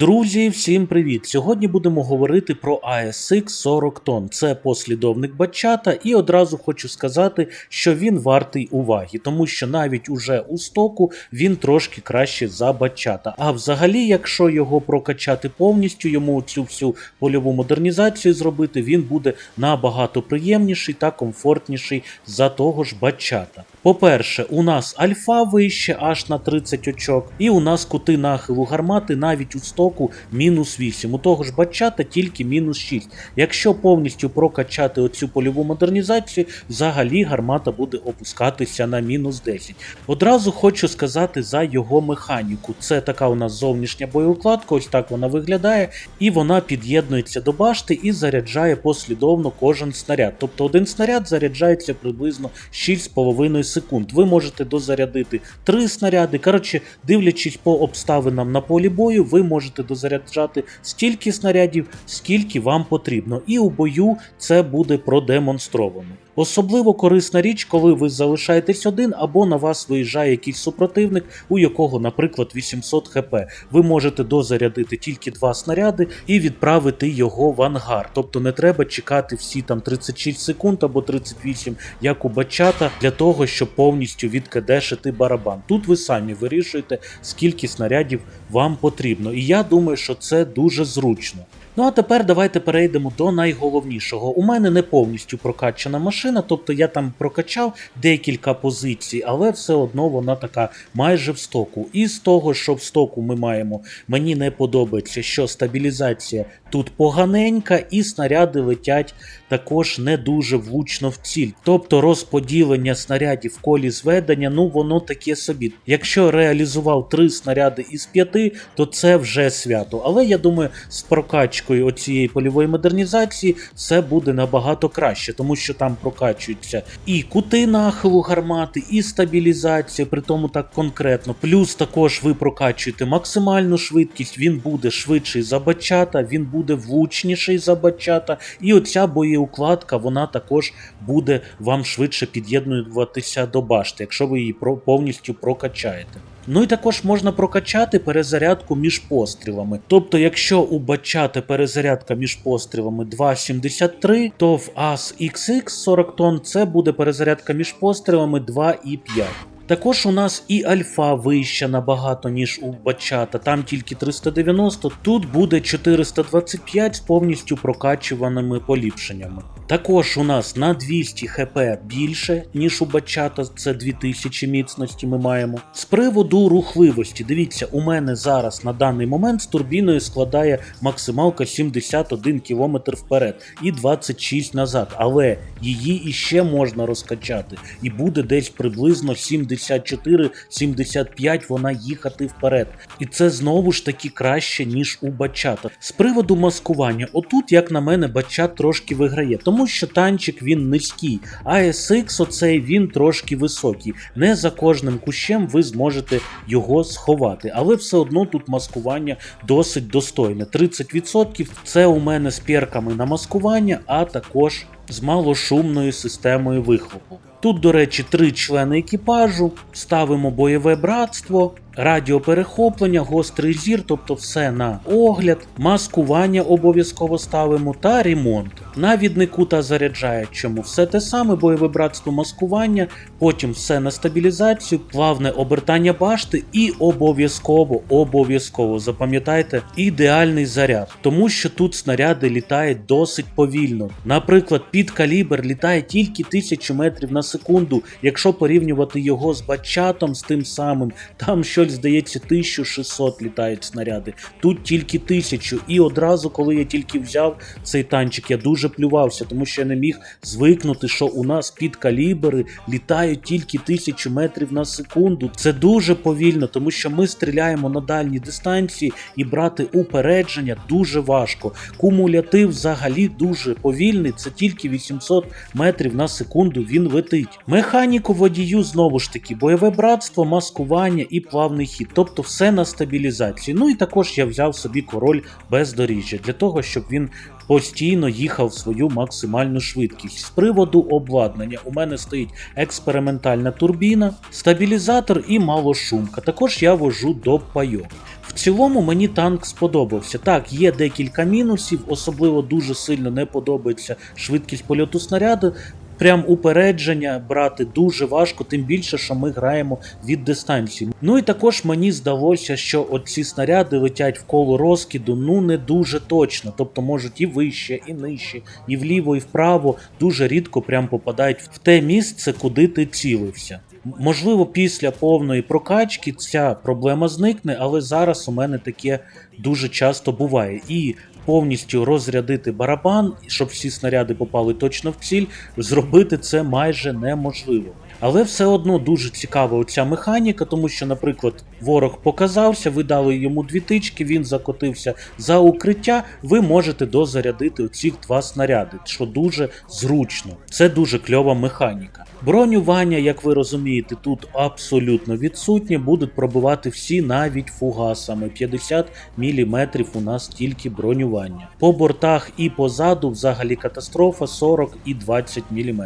Друзі, всім привіт! Сьогодні будемо говорити про ASX 40 тонн. Це послідовник Бачата, і одразу хочу сказати, що він вартий уваги, тому що навіть уже у стоку він трошки краще за Бачата. А взагалі, якщо його прокачати повністю, йому цю всю польову модернізацію зробити, він буде набагато приємніший та комфортніший за того ж Бачата. По-перше, у нас альфа вище аж на 30 очок, і у нас кути нахилу гармати навіть у стоку мінус 8. У того ж бачата тільки мінус 6. Якщо повністю прокачати оцю польову модернізацію, взагалі гармата буде опускатися на мінус 10. Одразу хочу сказати за його механіку. Це така у нас зовнішня боєукладка, ось так вона виглядає, і вона під'єднується до башти і заряджає послідовно кожен снаряд. Тобто один снаряд заряджається приблизно 6,5 секунд. Ви можете дозарядити 3 снаряди. Коротше, дивлячись по обставинам на полі бою, ви можете дозаряджати стільки снарядів, скільки вам потрібно. І у бою це буде продемонстровано. Особливо корисна річ, коли ви залишаєтесь один, або на вас виїжджає якийсь супротивник, у якого, наприклад, 800 хп. Ви можете дозарядити тільки два снаряди і відправити його в ангар. Тобто не треба чекати всі там 36 секунд або 38, як у бачата, для того, щоб повністю відкадешити барабан. Тут ви самі вирішуєте, скільки снарядів вам потрібно. І я думаю, що це дуже зручно. Ну а тепер давайте перейдемо до найголовнішого. У мене не повністю прокачана машина, тобто я там прокачав декілька позицій, але все одно вона така майже в стоку. І з того, що в стоку ми маємо, мені не подобається, що стабілізація тут поганенька, і снаряди летять також не дуже влучно в ціль. Тобто розподілення снарядів в колі зведення, ну воно таке собі. Якщо реалізував три снаряди із п'яти, то це вже свято. Але я думаю, з прокачкою оцієї польової модернізації все буде набагато краще, тому що там прокачуються і кути нахилу гармати, і стабілізація, при тому так конкретно. Плюс також ви прокачуєте максимальну швидкість, він буде швидший за бачата, він буде влучніший за бачата, і оця боєукладка вона також буде вам швидше під'єднуватися до башти, якщо ви її повністю прокачаєте. Ну і також можна прокачати перезарядку між пострілами. Тобто, якщо у бачати перезарядка між пострілами 2,73, то в AS XX 40 тонн це буде перезарядка між пострілами 2,5. Також у нас і альфа вища набагато, ніж у бачата, там тільки 390, тут буде 425 з повністю прокачуваними поліпшеннями. Також у нас на 200 хп більше, ніж у бачата, це 2000 міцності ми маємо. З приводу рухливості, дивіться, у мене зараз на даний момент з турбіною складає максималка 71 км вперед і 26 назад, але її іще можна розкачати, і буде десь приблизно 74-75 вона їхати вперед. І це знову ж таки краще, ніж у бачата. З приводу маскування, отут, як на мене, бачат трошки виграє, тому що танчик він низький, а SX оцей він трошки високий. Не за кожним кущем ви зможете його сховати, але все одно тут маскування досить достойне. 30% це у мене з перками на маскування, а також з малошумною системою вихлопу. Тут, до речі, три члени екіпажу, ставимо бойове братство, радіоперехоплення, гострий зір, тобто все на огляд, маскування обов'язково ставимо та ремонт. На віднику та заряджаючому все те саме, бойове братство маскування, потім все на стабілізацію, плавне обертання башти і обов'язково, обов'язково запам'ятайте, ідеальний заряд, тому що тут снаряди літають досить повільно. Наприклад, під калібр літає тільки 1000 метрів на секунду. Якщо порівнювати його з бачатом, з тим самим, там щось здається 1600 літають снаряди. Тут тільки 1000. І одразу, коли я тільки взяв цей танчик, я дуже плювався, тому що я не міг звикнути, що у нас під калібри літають тільки 1000 метрів на секунду. Це дуже повільно, тому що ми стріляємо на дальній дистанції і брати упередження дуже важко. Кумулятив взагалі дуже повільний, це тільки 800 метрів на секунду він летить. Механіку водію знову ж таки, бойове братство, маскування і плавний хід, тобто все на стабілізації. Ну і також я взяв собі король бездоріжжя для того, щоб він постійно їхав свою максимальну швидкість. З приводу обладнання у мене стоїть експериментальна турбіна, стабілізатор і малошумка. Також я вожу до пайок. В цілому мені танк сподобався. Так, є декілька мінусів, особливо дуже сильно не подобається швидкість польоту снаряду. Прям упередження брати дуже важко, тим більше, що ми граємо від дистанції. Ну і також мені здалося, що оці снаряди летять в коло розкиду ну не дуже точно. Тобто можуть і вище, і нижче, і вліво, і вправо дуже рідко прям попадають в те місце, куди ти цілився. Можливо, після повної прокачки ця проблема зникне, але зараз у мене таке дуже часто буває. І повністю розрядити барабан, щоб всі снаряди попали точно в ціль, зробити це майже неможливо. Але все одно дуже цікава оця механіка, тому що, наприклад, ворог показався, ви дали йому дві тички, він закотився за укриття. Ви можете дозарядити оці два снаряди, що дуже зручно. Це дуже кльова механіка. Бронювання, як ви розумієте, тут абсолютно відсутнє, будуть пробивати всі навіть фугасами. 50 мм у нас тільки бронювання. По бортах і позаду взагалі катастрофа 40 і 20 мм.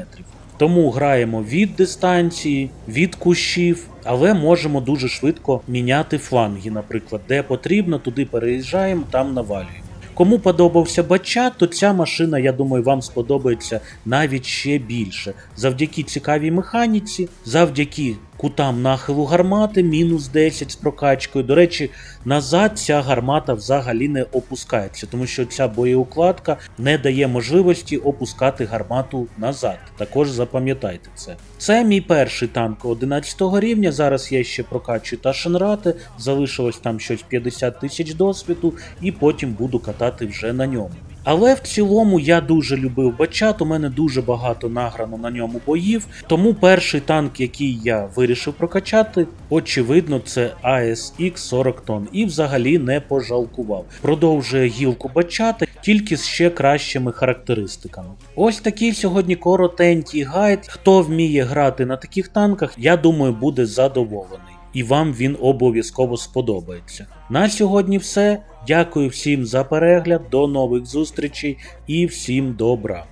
Тому граємо від дистанції, від кущів, але можемо дуже швидко міняти фланги, наприклад, де потрібно, туди переїжджаємо, там навалюємо. Кому подобався бача, то ця машина, я думаю, вам сподобається навіть ще більше. Завдяки цікавій механіці, завдяки кутам нахилу гармати, мінус 10 з прокачкою. До речі, назад ця гармата взагалі не опускається, тому що ця боєукладка не дає можливості опускати гармату назад. Також запам'ятайте це. Це мій перший танк 11 рівня. Зараз я ще прокачую Ташенрати, залишилось там щось 50 тисяч досвіду, і потім буду катати вже на ньому. Але в цілому я дуже любив бачат, у мене дуже багато награно на ньому боїв. Тому перший танк, який я вирішив прокачати, очевидно, це ASX 40 тонн. І взагалі не пожалкував. Продовжує гілку бачата, тільки з ще кращими характеристиками. Ось такий сьогодні коротенький гайд. Хто вміє грати на таких танках, я думаю, буде задоволений. І вам він обов'язково сподобається. На сьогодні все. Дякую всім за перегляд, до нових зустрічей і всім добра!